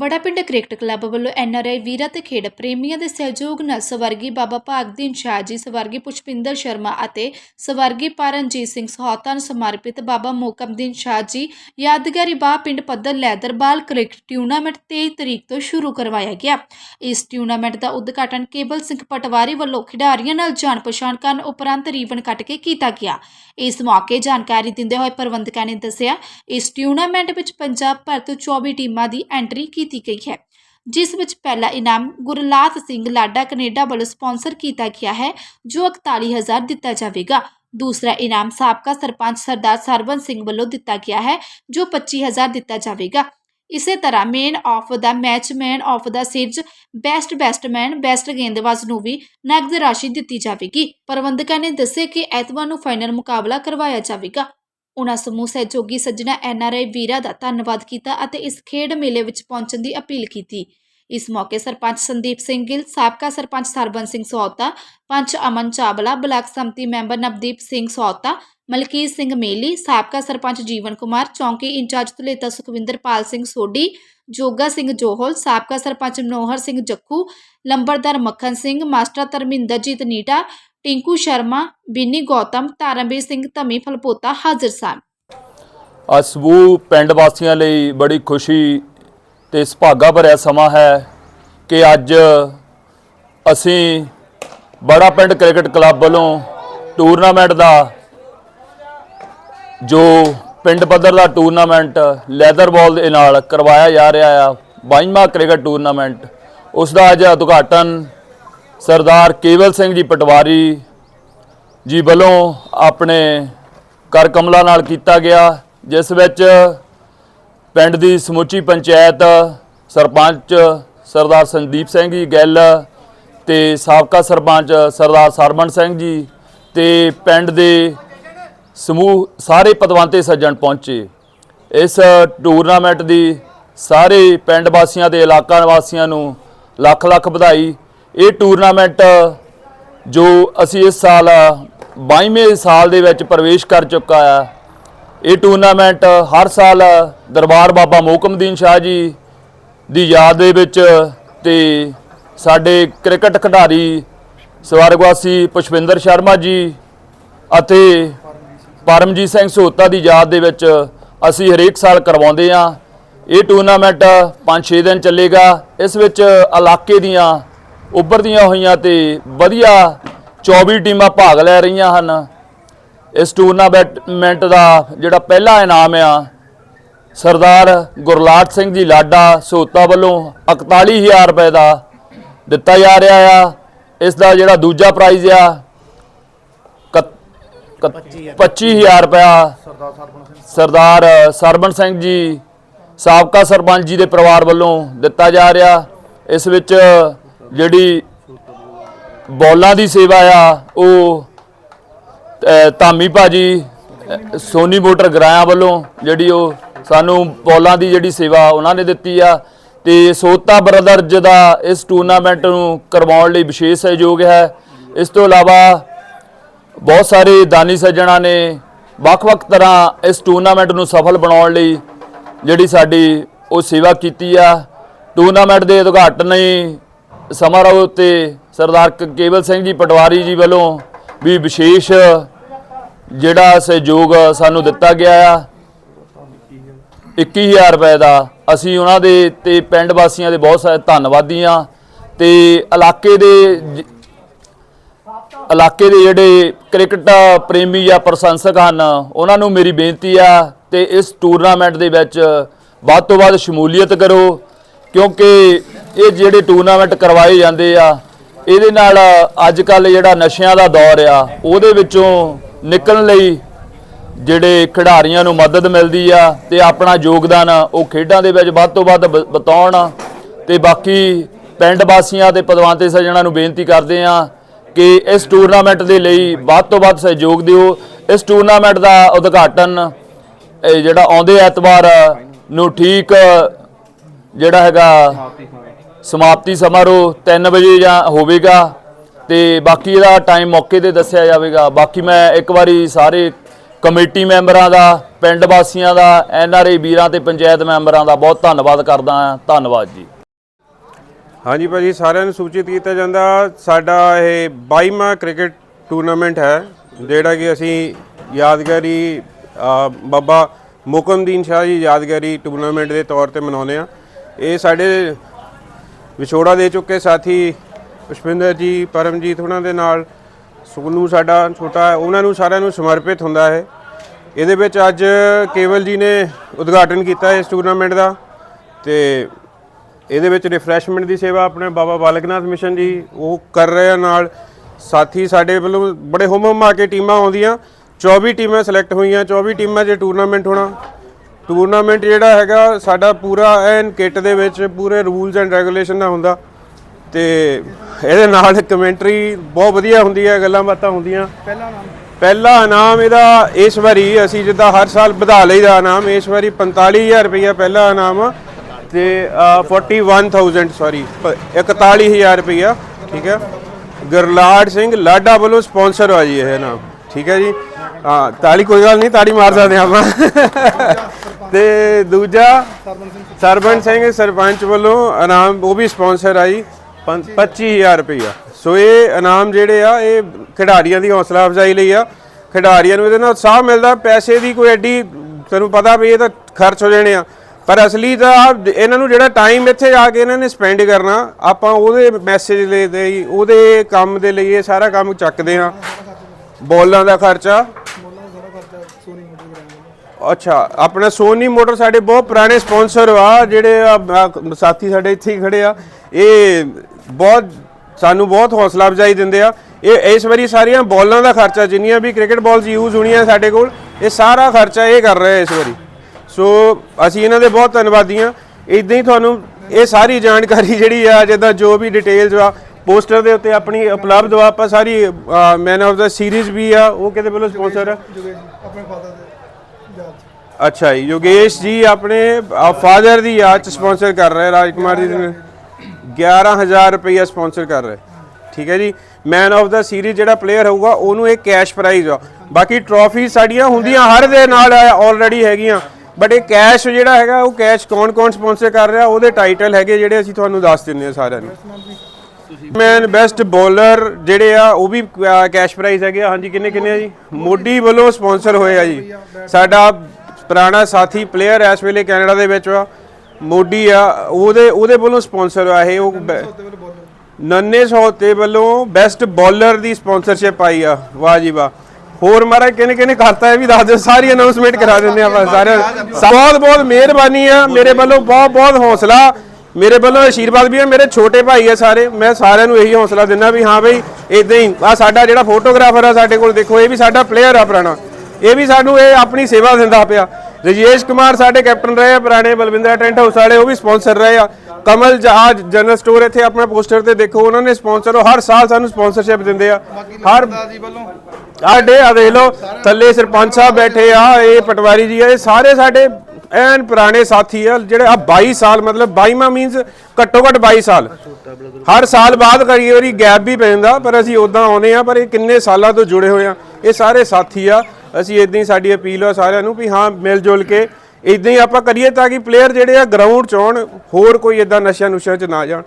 ਬੜਾ Pind cricket club ਵੱਲੋਂ NRI ਵੀਰਾਂ ਤੇ ਖੇਡ ਪ੍ਰੇਮੀਆਂ ਦੇ ਸਹਿਯੋਗ ਨਾਲ ਸਵਰਗੀ ਬਾਬਾ ਭਾਗਦੀਨ ਸ਼ਾਹ ਜੀ, ਸਵਰਗੀ ਪੁਸ਼ਪਿੰਦਰ ਸ਼ਰਮਾ ਅਤੇ ਸਵਰਗੀ ਪਰਨਜੀਤ ਸਿੰਘ ਸਹੌਤਾ ਨੂੰ ਸਮਰਪਿਤ ਬਾਬਾ ਮੋਕਮਦੀਨ ਸ਼ਾਹ ਜੀ, ਯਾਦਗਾਰੀ ਬਾਹ ਪਿੰਡ ਪੱਧਰ ਲੈਦਰਬਾਲ ਕ੍ਰਿਕਟ ਟੂਰਨਾਮੈਂਟ 23 ਤਰੀਕ ਤੋਂ ਸ਼ੁਰੂ ਕਰਵਾਇਆ ਗਿਆ। ਇਸ ਟੂਰਨਾਮੈਂਟ ਦਾ ਉਦਘਾਟਨ ਕੇਬਲ ਸਿੰਘ ਪਟਵਾਰੀ ਵੱਲੋਂ ਖਿਡਾਰੀਆਂ ਨਾਲ ਜਾਣ ਪਛਾਣ ਕਰਨ ਉਪਰੰਤ ਰੀਬਨ ਕੱਟ ਕੇ ਕੀਤਾ ਗਿਆ। ਇਸ ਮੌਕੇ ਜਾਣਕਾਰੀ ਦਿੰਦੇ ਹੋਏ ਪ੍ਰਬੰਧਕਾਂ ਨੇ ਦੱਸਿਆ, ਇਸ ਟੂਰਨਾਮੈਂਟ ਵਿੱਚ ਪੰਜਾਬ ਭਰ ਤੋਂ 24 ਟੀਮਾਂ ਦੀ ਐਂਟਰੀ ਕੀਤੀ ਗਈ ਹੈ, ਜਿਸ ਵਿੱਚ ਪਹਿਲਾ ਇਨਾਮ ਗੁਰਲਾਤ ਸਿੰਘ ਲਾਡਾ ਕੈਨੇਡਾ ਵੱਲੋਂ ਸਪਾਂਸਰ ਕੀਤਾ ਗਿਆ ਹੈ, ਜੋ 41000 ਦਿੱਤਾ ਜਾਵੇਗਾ। ਦੂਸਰਾ ਇਨਾਮ ਸਾਬਕਾ ਸਰਪੰਚ ਸਰਦਾਰ ਸਰਵਨ ਸਿੰਘ ਵੱਲੋਂ ਦਿੱਤਾ ਗਿਆ ਹੈ, ਜੋ 25000 ਦਿੱਤਾ ਜਾਵੇਗਾ। ਇਸੇ ਤਰ੍ਹਾਂ man of the match man of the series best batsman best ਗੇਂਦਬਾਜ਼ ਨੂੰ ਵੀ ਨਗਦ ਰਾਸ਼ੀ ਦਿੱਤੀ ਜਾਵੇਗੀ। ਪ੍ਰਬੰਧਕਾਂ ਨੇ ਦੱਸਿਆ ਕਿ ਐਤਵਾਰ ਨੂੰ ਫਾਈਨਲ ਮੁਕਾਬਲਾ ਕਰਵਾਇਆ ਜਾਵੇਗਾ। ਉਹਨਾਂ ਸਮੂਹ ਸਹਿਯੋਗੀ ਸੱਜਣਾ ਐਨਆਰਆਈ ਵੀਰਾਂ ਦਾ ਧੰਨਵਾਦ ਕੀਤਾ ਅਤੇ ਇਸ ਖੇਡ ਮੇਲੇ ਵਿੱਚ ਪਹੁੰਚਣ ਦੀ ਅਪੀਲ ਕੀਤੀ। ਇਸ ਮੌਕੇ ਸਰਪੰਚ ਸੰਦੀਪ ਸਿੰਘ ਗਿੱਲ, ਸਾਬਕਾ ਸਰਪੰਚ ਸਰਬਨ ਸਿੰਘ ਸੌਤਾ, ਪੰਚ ਅਮਨ ਚਾਵਲਾ, ਬਲਾਕ ਸੰਮਤੀ ਮੈਂਬਰ ਨਵਦੀਪ ਸਿੰਘ ਸੌਤਾ, ਮਲਕੀਤ ਸਿੰਘ ਮੇਲੀ, ਸਾਬਕਾ ਸਰਪੰਚ ਜੀਵਨ ਕੁਮਾਰ, ਚੌਂਕੀ ਇੰਚਾਰਜ ਧੁਲੇਤਾ ਸੁਖਵਿੰਦਰਪਾਲ ਸਿੰਘ ਸੋਢੀ, ਜੋਗਾ ਸਿੰਘ ਜੋਹਲ, ਸਾਬਕਾ ਸਰਪੰਚ ਮਨੋਹਰ ਸਿੰਘ ਜੱਖੂ ਲੰਬਰਦਾਰ ਮੱਖਣ ਸਿੰਘ, ਮਾਸਟਰ ਧਰਮਿੰਦਰਜੀਤ ਨੀਟਾ ਟਿੰਕੂ ਸ਼ਰਮਾ, ਬਿੰਨੀ ਗੌਤਮ ਧਰਮਵੀਰ ਸਿੰਘ ਧਮੀ, ਫਲਪੋਤਾ ਹਾਜ਼ਰ ਸਨ। ਅਸਬੂ ਪਿੰਡ ਵਾਸੀਆਂ ਲਈ ਬੜੀ ਖੁਸ਼ੀ ਤੇ ਸੁਭਾਗਾ ਭਰਿਆ ਸਮਾਂ ਹੈ ਕਿ ਅੱਜ ਅਸੀਂ ਬੜਾ ਪਿੰਡ ਕ੍ਰਿਕਟ ਕਲੱਬ ਵੱਲੋਂ ਟੂਰਨਾਮੈਂਟ ਦਾ, ਜੋ ਪਿੰਡ ਪੱਧਰ ਦਾ ਟੂਰਨਾਮੈਂਟ ਲੈਦਰ ਬਾਲ ਦੇ ਨਾਲ ਕਰਵਾਇਆ ਜਾ ਰਿਹਾ ਆ 22ਵਾਂ ਕ੍ਰਿਕਟ ਟੂਰਨਾਮੈਂਟ ਉਸ ਦਾ ਅੱਜ ਉਦਘਾਟਨ ਸਰਦਾਰ ਕੇਵਲ ਸਿੰਘ ਜੀ ਪਟਵਾਰੀ ਜੀ ਵੱਲੋਂ ਆਪਣੇ ਕਰ ਕਮਲਾ ਨਾਲ ਕੀਤਾ ਗਿਆ, ਜਿਸ ਵਿੱਚ ਪਿੰਡ ਦੀ ਸਮੁੱਚੀ ਪੰਚਾਇਤ ਸਰਪੰਚ ਸਰਦਾਰ ਸੰਦੀਪ ਸਿੰਘ ਜੀ ਗਿੱਲ ਤੇ ਸਾਬਕਾ ਸਰਪੰਚ ਸਰਦਾਰ ਸਰਮਨ ਸਿੰਘ ਜੀ ਤੇ ਪਿੰਡ ਦੇ ਸਮੂਹ ਸਾਰੇ ਪਦਵੰਤੇ ਸੱਜਣ ਪਹੁੰਚੇ। ਇਸ ਟੂਰਨਾਮੈਂਟ ਦੀ ਸਾਰੇ ਪਿੰਡ ਵਾਸੀਆਂ ਤੇ ਇਲਾਕਾ ਨਿਵਾਸੀਆਂ ਨੂੰ ਲੱਖ ਲੱਖ ਵਧਾਈ ਇਹ ਟੂਰਨਾਮੈਂਟ, ਜੋ ਅਸੀਂ ਇਸ ਸਾਲ 22ਵੇਂ ਸਾਲ ਦੇ ਵਿੱਚ ਪ੍ਰਵੇਸ਼ ਕਰ ਚੁੱਕਾ ਆ। ਇਹ ਟੂਰਨਾਮੈਂਟ ਹਰ ਸਾਲ ਦਰਬਾਰ ਬਾਬਾ ਮੋਕਮਦੀਨ ਸ਼ਾਹ ਜੀ ਦੀ ਯਾਦ ਦੇ ਵਿੱਚ ਤੇ ਸਾਡੇ ਕ੍ਰਿਕਟ ਖਿਡਾਰੀ ਸਵਰਗਵਾਸੀ ਪੁਸ਼ਪਿੰਦਰ ਸ਼ਰਮਾ ਜੀ ਅਤੇ ਪਰਮਜੀਤ ਸਿੰਘ ਸੋਤਾ ਦੀ ਯਾਦ ਦੇ ਵਿੱਚ ਅਸੀਂ ਹਰੇਕ ਸਾਲ ਕਰਵਾਉਂਦੇ ਆ ਇਹ ਟੂਰਨਾਮੈਂਟ 5-6 ਦਿਨ ਚੱਲੇਗਾ। ਇਸ ਵਿੱਚ ਇਲਾਕੇ ਦੀਆਂ ਉੱਭਰਦੀਆਂ ਹੋਈਆਂ ਤੇ ਵਧੀਆ 24 ਟੀਮਾਂ ਭਾਗ ਲੈ ਰਹੀਆਂ ਹਨ। ਇਸ ਟੂਰਨਾਮੈਂਟ ਦਾ ਜਿਹੜਾ ਪਹਿਲਾ ਇਨਾਮ ਆ, ਸਰਦਾਰ ਗੁਰਲਾਟ ਸਿੰਘ ਜੀ ਲਾਡਾ ਸੋਤਾ ਵੱਲੋਂ 41000 ਰੁਪਏ ਦਾ ਦਿੱਤਾ ਜਾ ਰਿਹਾ ਆ। ਇਸ ਦਾ ਜਿਹੜਾ ਦੂਜਾ ਪ੍ਰਾਈਜ਼ ਆ 25000 ਰੁਪਇਆ ਸਰਦਾਰ ਸਰਬਨ ਸਿੰਘ ਜੀ, ਸਾਬਕਾ ਸਰਪੰਚ ਜੀ ਦੇ ਪਰਿਵਾਰ ਵੱਲੋਂ ਦਿੱਤਾ ਜਾ ਰਿਹਾ। ਇਸ ਵਿੱਚ ਜਿਹੜੀ ਬੋਲਾਂ ਦੀ ਸੇਵਾ ਆ ਉਹ ਧਾਮੀ ਭਾਜੀ ਅ, ਸੋਨੀ ਮੋਟਰ ਗਰਾਇਆ ਵੱਲੋਂ ਜਿਹੜੀ ਉਹ ਸਾਨੂੰ ਬੋਲਾਂ ਦੀ ਜਿਹੜੀ ਸੇਵਾ ਉਹਨਾਂ ਨੇ ਦਿੱਤੀ ਆ ਤੇ ਸੋਤਾ ਬ੍ਰਦਰਜ਼ ਦਾ ਇਸ ਟੂਰਨਾਮੈਂਟ ਨੂੰ ਕਰਵਾਉਣ ਲਈ ਵਿਸ਼ੇਸ਼ ਸਹਿਯੋਗ ਹੈ। ਇਸ ਤੋਂ ਇਲਾਵਾ ਬਹੁਤ ਸਾਰੇ ਦਾਨੀ ਸੱਜਣਾ ਨੇ ਵੱਖ-ਵੱਖ ਤਰ੍ਹਾਂ ਇਸ ਟੂਰਨਾਮੈਂਟ ਨੂੰ ਸਫਲ ਬਣਾਉਣ ਲਈ ਜਿਹੜੀ ਸਾਡੀ ਉਹ ਸੇਵਾ ਕੀਤੀ ਆ। ਟੂਰਨਾਮੈਂਟ ਦੇ ਉਦਘਾਟਨ ਉਦਘਾਟਨੀ ਸਮਾਰੋਹ ਉੱਤੇ ਸਰਦਾਰ ਕੇਵਲ ਸਿੰਘ ਜੀ ਪਟਵਾਰੀ ਜੀ ਵੱਲੋਂ ਵੀ ਵਿਸ਼ੇਸ਼ ਜਿਹੜਾ ਸਹਿਯੋਗ ਸਾਨੂੰ ਦਿੱਤਾ ਗਿਆ ਆ। 21000 ਰੁਪਏ ਦਾ। ਅਸੀਂ ਉਹਨਾਂ ਦੇ ਤੇ ਪਿੰਡ ਵਾਸੀਆਂ ਦੇ ਬਹੁਤ ਸਾਰੇ ਧੰਨਵਾਦੀ ਆ ਤੇ ਇਲਾਕੇ ਦੇ ਜ- ਇਲਾਕੇ ਦੇ ਜਿਹੜੇ ਕ੍ਰਿਕਟ ਪ੍ਰੇਮੀ ਜਾਂ ਪ੍ਰਸ਼ੰਸਕ ਹਨ, ਉਹਨਾਂ ਨੂੰ ਮੇਰੀ ਬੇਨਤੀ ਆ ਤੇ ਇਸ ਟੂਰਨਾਮੈਂਟ ਦੇ ਵਿੱਚ ਵੱਧ ਤੋਂ ਵੱਧ ਸ਼ਮੂਲੀਅਤ ਕਰੋ ਕਿਉਂਕਿ ਇਹ ਜਿਹੜੇ ਟੂਰਨਾਮੈਂਟ ਕਰਵਾਏ ਜਾਂਦੇ ਆ, ਇਹਦੇ ਨਾਲ ਅੱਜ ਕੱਲ ਜਿਹੜਾ ਨਸ਼ਿਆਂ ਦਾ ਦੌਰ ਆ, ਉਹਦੇ ਵਿੱਚੋਂ ਨਿਕਲਣ ਲਈ ਜਿਹੜੇ ਖਿਡਾਰੀਆਂ ਨੂੰ ਮਦਦ ਮਿਲਦੀ ਆ ਤੇ ਆਪਣਾ ਯੋਗਦਾਨ ਉਹ ਖੇਡਾਂ ਦੇ ਵਿੱਚ ਵੱਧ ਤੋਂ ਵੱਧ ਬ- ਬਤਾਉਣ ਤੇ ਬਾਕੀ ਪਿੰਡ ਵਾਸੀਆਂ ਤੇ ਪਦਵੰਤੇ ਸੱਜਣਾ ਨੂੰ ਬੇਨਤੀ ਕਰਦੇ ਆ ਕਿ ਇਸ ਟੂਰਨਾਮੈਂਟ ਦੇ ਲਈ ਵੱਧ ਤੋਂ ਵੱਧ ਸਹਿਯੋਗ ਦਿਓ। ਇਸ ਟੂਰਨਾਮੈਂਟ ਦਾ ਉਦਘਾਟਨ ਜਿਹੜਾ ਆਉਂਦੇ ਐਤਵਾਰ ਨੂੰ ਠੀਕ ਜਿਹੜਾ ਹੈਗਾ ਸਮਾਪਤੀ ਸਮਾਰੋਹ 3 ਵਜੇ ਜਾਂ ਹੋਵੇਗਾ ਤੇ ਬਾਕੀ ਇਹਦਾ ਟਾਈਮ ਮੌਕੇ ਤੇ ਦੱਸਿਆ ਜਾਵੇਗਾ। ਬਾਕੀ ਮੈਂ ਇੱਕ ਵਾਰੀ ਸਾਰੇ ਕਮੇਟੀ ਮੈਂਬਰਾਂ ਦਾ, ਪਿੰਡ ਵਾਸੀਆਂ ਦਾ ਐਨਆਰਏ ਵੀਰਾਂ ਤੇ ਪੰਚਾਇਤ ਮੈਂਬਰਾਂ ਦਾ ਬਹੁਤ ਧੰਨਵਾਦ ਕਰਦਾ ਹਾਂ। ਧੰਨਵਾਦ ਜੀ। ਹਾਂਜੀ ਭਾਜੀ, ਸਾਰਿਆਂ ਨੂੰ ਸੂਚਿਤ ਕੀਤਾ ਜਾਂਦਾ, ਸਾਡਾ ਇਹ 22ਵਾਂ ਕ੍ਰਿਕਟ ਟੂਰਨਾਮੈਂਟ ਹੈ, ਜਿਹੜਾ ਕਿ ਅਸੀਂ ਯਾਦਗਾਰੀ ਬਾਬਾ ਮੁਕਮਦੀਨ ਸ਼ਾਹ ਜੀ ਯਾਦਗਾਰੀ ਟੂਰਨਾਮੈਂਟ ਦੇ ਤੌਰ ਤੇ ਮਨਾਉਂਦੇ ਆ ਇਹ ਸਾਡੇ ਵਿਛੋੜਾ ਦੇ ਚੁੱਕੇ ਸਾਥੀ ਪੁਸ਼ਪਿੰਦਰ ਜੀ, ਪਰਮਜੀਤ ਉਹਨਾਂ ਦੇ ਨਾਲ ਸੁਗਨੂ ਸਾਡਾ ਛੋਟਾ ਉਹਨਾਂ ਨੂੰ ਸਾਰਿਆਂ ਨੂੰ ਸਮਰਪਿਤ ਹੁੰਦਾ ਹੈ। ਇਹਦੇ ਵਿੱਚ ਅੱਜ ਕੇਵਲ ਜੀ ਨੇ ਉਦਘਾਟਨ ਕੀਤਾ ਇਸ ਟੂਰਨਾਮੈਂਟ ਦਾ ਤੇ ਇਹਦੇ ਵਿੱਚ ਰਿਫਰੈਸ਼ਮੈਂਟ ਦੀ ਸੇਵਾ ਆਪਣੇ ਬਾਬਾ ਬਾਲਕਨਾਥ ਮਿਸ਼ਨ ਜੀ ਉਹ ਕਰ ਰਹੇ ਆ ਨਾਲ। ਸਾਥੀ ਸਾਡੇ ਵੱਲੋਂ ਬੜੇ ਹੁਮ ਹੁਮਾ ਕੇ ਟੀਮਾਂ ਆਉਂਦੀਆਂ। 24 ਟੀਮਾਂ ਸਿਲੈਕਟ ਹੋਈਆਂ 24 ਟੀਮਾਂ 'ਚ ਟੂਰਨਾਮੈਂਟ ਹੋਣਾ। ਟੂਰਨਾਮੈਂਟ ਜਿਹੜਾ ਹੈਗਾ ਸਾਡਾ ਪੂਰਾ ਐਨ ਕਿੱਟ ਦੇ ਵਿੱਚ ਪੂਰੇ ਰੂਲਸ ਐਂਡ ਰੈਗੂਲੇਸ਼ਨ ਨਾਲ ਹੁੰਦਾ। ਤੇ ਇਹਦੇ ਨਾਲ ਕਮੈਂਟਰੀ ਬਹੁਤ ਵਧੀਆ ਹੁੰਦੀ ਹੈ ਗੱਲਾਂ ਬਾਤਾਂ ਹੁੰਦੀਆਂ। ਪਹਿਲਾ ਇਨਾਮ ਇਹਦਾ ਇਸ ਵਾਰੀ ਅਸੀਂ ਜਿੱਦਾਂ ਹਰ ਸਾਲ ਵਧਾ ਲਈਦਾ ਇਨਾਮ ਇਸ ਵਾਰੀ 45000 ਰੁਪਇਆ ਪਹਿਲਾ ਇਨਾਮ ਤੇ ਅ, 41000 ਸੌਰੀ 41000 ਰੁਪਇਆ ਠੀਕ ਹੈ। ਗਰਲਾਡ ਸਿੰਘ ਲਾਡਾ ਵੱਲੋਂ ਸਪਾਂਸਰ ਆ ਜੀ ਇਹ ਨਾਮ ਠੀਕ ਹੈ ਜੀ। ਹਾਂ ਤਾਲੀ ਕੋਈ ਗੱਲ ਨਹੀਂ ਤਾੜੀ ਮਾਰ ਸਕਦੇ ਆਪਾਂ। ਤੇ ਦੂਜਾ ਸਰਬੰਸ ਸਿੰਘ ਸਰਪੰਚ ਵੱਲੋਂ ਇਨਾਮ ਉਹ ਵੀ ਸਪਾਂਸਰ ਆਈ ਜੀ ਪੰ- 25000 ਰੁਪਇਆ ਸੋ ਇਹ ਇਨਾਮ ਜਿਹੜੇ ਆ ਇਹ ਖਿਡਾਰੀਆਂ ਦੀ ਹੌਸਲਾ ਅਫਜ਼ਾਈ ਲਈ ਆ। ਖਿਡਾਰੀਆਂ ਨੂੰ ਇਹਦੇ ਨਾਲ ਉਤਸ਼ਾਹ ਮਿਲਦਾ ਪੈਸੇ ਦੀ ਕੋਈ ਐਡੀ ਤੁਹਾਨੂੰ ਪਤਾ ਵੀ ਇਹ ਤਾਂ ਖਰਚ ਹੋ ਜਾਣੇ ਆ। ਪਰ ਅਸਲੀ ਤਾਂ ਇਹਨਾਂ ਨੂੰ ਜਿਹੜਾ ਟਾਈਮ ਇੱਥੇ ਆ ਕੇ ਇਹਨਾਂ ਨੇ ਸਪੈਂਡ ਕਰਨਾ ਆਪਾਂ ਉਹਦੇ ਮੈਸੇਜ ਲਈ ਦੇ ਹੀ, ਉਹਦੇ ਕੰਮ ਦੇ ਲਈ ਇਹ ਸਾਰਾ ਕੰਮ ਚੱਕਦੇ ਆ। ਬੋਲਾਂ ਦਾ ਖਰਚਾ। ਅੱਛਾ ਆਪਣਾ ਸੋਨੀ ਮੋਟਰ ਸਾਡੇ ਬਹੁਤ ਪੁਰਾਣੇ ਸਪਾਂਸਰ ਆ ਜਿਹੜੇ ਆ, ਸਾਥੀ ਸਾਡੇ ਇੱਥੇ ਹੀ ਖੜੇ ਆ। ਇਹ ਬਹੁਤ ਸਾਨੂੰ ਬਹੁਤ ਹੌਸਲਾ ਅਫਜ਼ਾਈ ਦਿੰਦੇ ਆ। ਇਹ ਇਸ ਵਾਰੀ ਸਾਰੀਆਂ ਬੋਲਾਂ ਦਾ ਖਰਚਾ ਜਿੰਨੀਆਂ ਵੀ ਕ੍ਰਿਕਟ ਬਾਲਸ ਯੂਜ਼ ਹੋਣੀਆਂ ਸਾਡੇ ਕੋਲ ਇਹ ਸਾਰਾ ਖਰਚਾ ਇਹ ਕਰ ਰਹੇ ਇਸ ਵਾਰੀ। ਸੋ ਅਸੀਂ ਇਹਨਾਂ ਦੇ ਬਹੁਤ ਧੰਨਵਾਦੀ ਆ। ਇਦਾਂ ਹੀ ਤੁਹਾਨੂੰ ਇਹ ਸਾਰੀ ਜਾਣਕਾਰੀ ਜਿਹੜੀ ਆ ਜਿੱਦਾਂ ਜੋ ਵੀ ਡਿਟੇਲਸ ਆ ਪੋਸਟਰ ਦੇ ਉੱਤੇ ਆਪਣੀ ਉਪਲਬਧ ਵਾ ਆਪਾਂ ਸਾਰੀ ਮੈਨ ਆਫ ਦਾ ਸੀਰੀਜ਼ ਵੀ ਆ ਉਹ ਕਿਹਦੇ ਵੱਲੋਂ ਸਪਾਂਸਰ ਆ? ਆਪਣੇ ਫਾਦਰ ਦੇ। ਅੱਛਾ ਜੀ, ਯੋਗੇਸ਼ ਜੀ ਆਪਣੇ ਫਾਦਰ ਦੀ ਯਾਦ ਚ ਸਪਾਂਸਰ ਕਰ ਰਹੇ ਰਾਜ ਕੁਮਾਰ ਜੀ ਨੇ 11000 ਰੁਪਇਆ ਸਪਾਂਸਰ ਕਰ ਰਹੇ। ਠੀਕ ਹੈ ਜੀ ਮੈਨ ਆਫ ਦਾ ਸੀਰੀਜ਼ ਜਿਹੜਾ ਪਲੇਅਰ ਹੋਊਗਾ, ਉਹਨੂੰ ਇਹ ਕੈਸ਼ ਪ੍ਰਾਈਜ਼ ਆ। ਬਾਕੀ ਟਰੋਫੀ ਸਾਡੀਆਂ ਹੁੰਦੀਆਂ, ਹਰ ਦੇ ਨਾਲ ਆਲਰੇਡੀ ਹੈਗੀਆਂ। ਬਟ ਇਹ ਕੈਸ਼ ਜਿਹੜਾ ਹੈਗਾ, ਉਹ ਕੈਸ਼ ਕੌਣ ਕੌਣ ਸਪਾਂਸਰ ਕਰ ਰਿਹਾ, ਉਹਦੇ ਟਾਈਟਲ ਹੈਗੇ ਜਿਹੜੇ ਅਸੀਂ ਤੁਹਾਨੂੰ ਦੱਸ ਦਿੰਨੇ ਆ ਸਾਰਿਆਂ ਨੂੰ। ਮੈਨ ਬੈਸਟ ਬੋਲਰ ਜਿਹੜੇ ਆ, ਉਹ ਵੀ ਕੈਸ਼ ਪ੍ਰਾਈਜ਼ ਹੈਗੇ ਆ। ਹਾਂਜੀ ਕਿੰਨੇ ਕਿੰਨੇ ਆ ਜੀ? ਮੋਡੀ ਵੱਲੋਂ ਸਪਾਂਸਰ ਹੋਏ ਆ ਜੀ। ਸਾਡਾ ਪੁਰਾਣਾ ਸਾਥੀ ਪਲੇਅਰ ਇਸ ਵੇਲੇ ਕੈਨੇਡਾ ਦੇ ਵਿੱਚ ਆ ਮੋਡੀ ਆ, ਉਹਦੇ ਉਹਦੇ ਵੱਲੋਂ ਸਪਾਂਸਰ ਆ ਇਹ, ਉਹ ਨੰਨੇ ਸੌਤੇ ਵੱਲੋਂ ਬੈਸਟ ਬੋਲਰ ਦੀ ਸਪਾਂਸਰਸ਼ਿਪ ਆਈ ਆ, ਵਾਹ ਜੀ ਵਾਹ। ਹੋਰ ਮਹਾਰਾਜ ਕਿਹਨੇ ਕਿਹਨੇ ਕਰਤਾ ਇਹ ਵੀ ਦੱਸ ਦਿਓ, ਸਾਰੀ ਅਨਾਉਂਸਮੈਂਟ ਕਰਾ ਦਿੰਦੇ ਆਪਾਂ ਸਾਰੇ। ਬਹੁਤ ਬਹੁਤ ਮਿਹਰਬਾਨੀ ਆ, ਮੇਰੇ ਵੱਲੋਂ ਬਹੁਤ ਬਹੁਤ ਹੌਸਲਾ, ਮੇਰੇ ਵੱਲੋਂ ਆਸ਼ੀਰਵਾਦ ਵੀ ਆ, ਮੇਰੇ ਛੋਟੇ ਭਾਈ ਆ ਸਾਰੇ, ਮੈਂ ਸਾਰਿਆਂ ਨੂੰ ਇਹੀ ਹੌਸਲਾ ਦਿੰਦਾ ਵੀ ਹਾਂ ਬਈ ਇਦਾਂ ਹੀ ਆ ਸਾਡਾ ਜਿਹੜਾ ਫੋਟੋਗ੍ਰਾਫਰ ਆ ਸਾਡੇ ਕੋਲ, ਦੇਖੋ, ਇਹ ਵੀ ਸਾਡਾ ਪਲੇਅਰ ਆ ਪੁਰਾਣਾ। ਇਹ ਵੀ ਸਾਨੂੰ ਇਹ ਆਪਣੀ ਸੇਵਾ ਦਿੰਦਾ ਪਿਆ। ਰਜੇਸ਼ ਕੁਮਾਰ ਸਾਡੇ ਕੈਪਟਨ ਰਹੇ ਆ ਪੁਰਾਣੇ ਬਲਵਿੰਦਰ ਟੈਂਟ ਹਾਊਸ ਵਾਲੇ ਉਹ ਵੀ ਸਪਾਂਸਰ ਰਹੇ ਆ। ਕਮਲ ਜਹਾਜ ਜਨਰਲ ਸਟੋਰ ਇੱਥੇ ਆਪਣਾ ਪੋਸਟਰ ਤੇ ਦੇਖੋ ਉਹਨਾਂ ਨੇ ਸਪਾਂਸਰ ਹਰ ਸਾਲ ਸਾਨੂੰ ਸਪਾਂਸਰਸ਼ਿਪ ਦਿੰਦੇ ਆ। ਹਰ ਵੱਲੋਂ। ਆਡੇ ਆ ਦੇਖ ਲਓ ਥੱਲੇ ਸਰਪੰਚ ਸਾਹਿਬ ਬੈਠੇ ਆ ਇਹ ਪਟਵਾਰੀ ਜੀ ਆ ਇਹ ਸਾਰੇ ਸਾਡੇ ਐਨ ਪੁਰਾਣੇ ਸਾਥੀ ਆ ਜਿਹੜੇ ਆ 22 ਸਾਲ ਮਤਲਬ 22ਵਾਂ ਮੀਨਸ ਘੱਟੋ ਘੱਟ 22 ਸਾਲ। ਹਰ ਸਾਲ ਬਾਅਦ ਕਈ ਵਾਰੀ ਗੈਪ ਵੀ ਪੈ ਜਾਂਦਾ ਪਰ ਅਸੀਂ ਉਦਾਂ ਆਉਨੇ ਆ ਪਰ ਇਹ ਕਿੰਨੇ ਸਾਲਾਂ ਤੋਂ ਜੁੜੇ ਹੋਏ ਆ ਇਹ ਸਾਰੇ ਸਾਥੀ ਆ। ਅਸੀਂ ਇਦਾਂ ਹੀ ਸਾਡੀ ਅਪੀਲ ਆ ਸਾਰਿਆਂ ਨੂੰ ਵੀ ਹਾਂ ਮਿਲ ਜੁਲ ਕੇ ਇਦਾਂ ਹੀ ਆਪਾਂ ਕਰੀਏ ਤਾਂ ਕਿ ਪਲੇਅਰ ਜਿਹੜੇ ਆ ਗਰਾਊਂਡ 'ਚ ਆਉਣ, ਹੋਰ ਕੋਈ ਇਦਾਂ ਨਸ਼ਿਆਂ ਨੁਸ਼ਿਆਂ 'ਚ ਨਾ ਜਾਣ।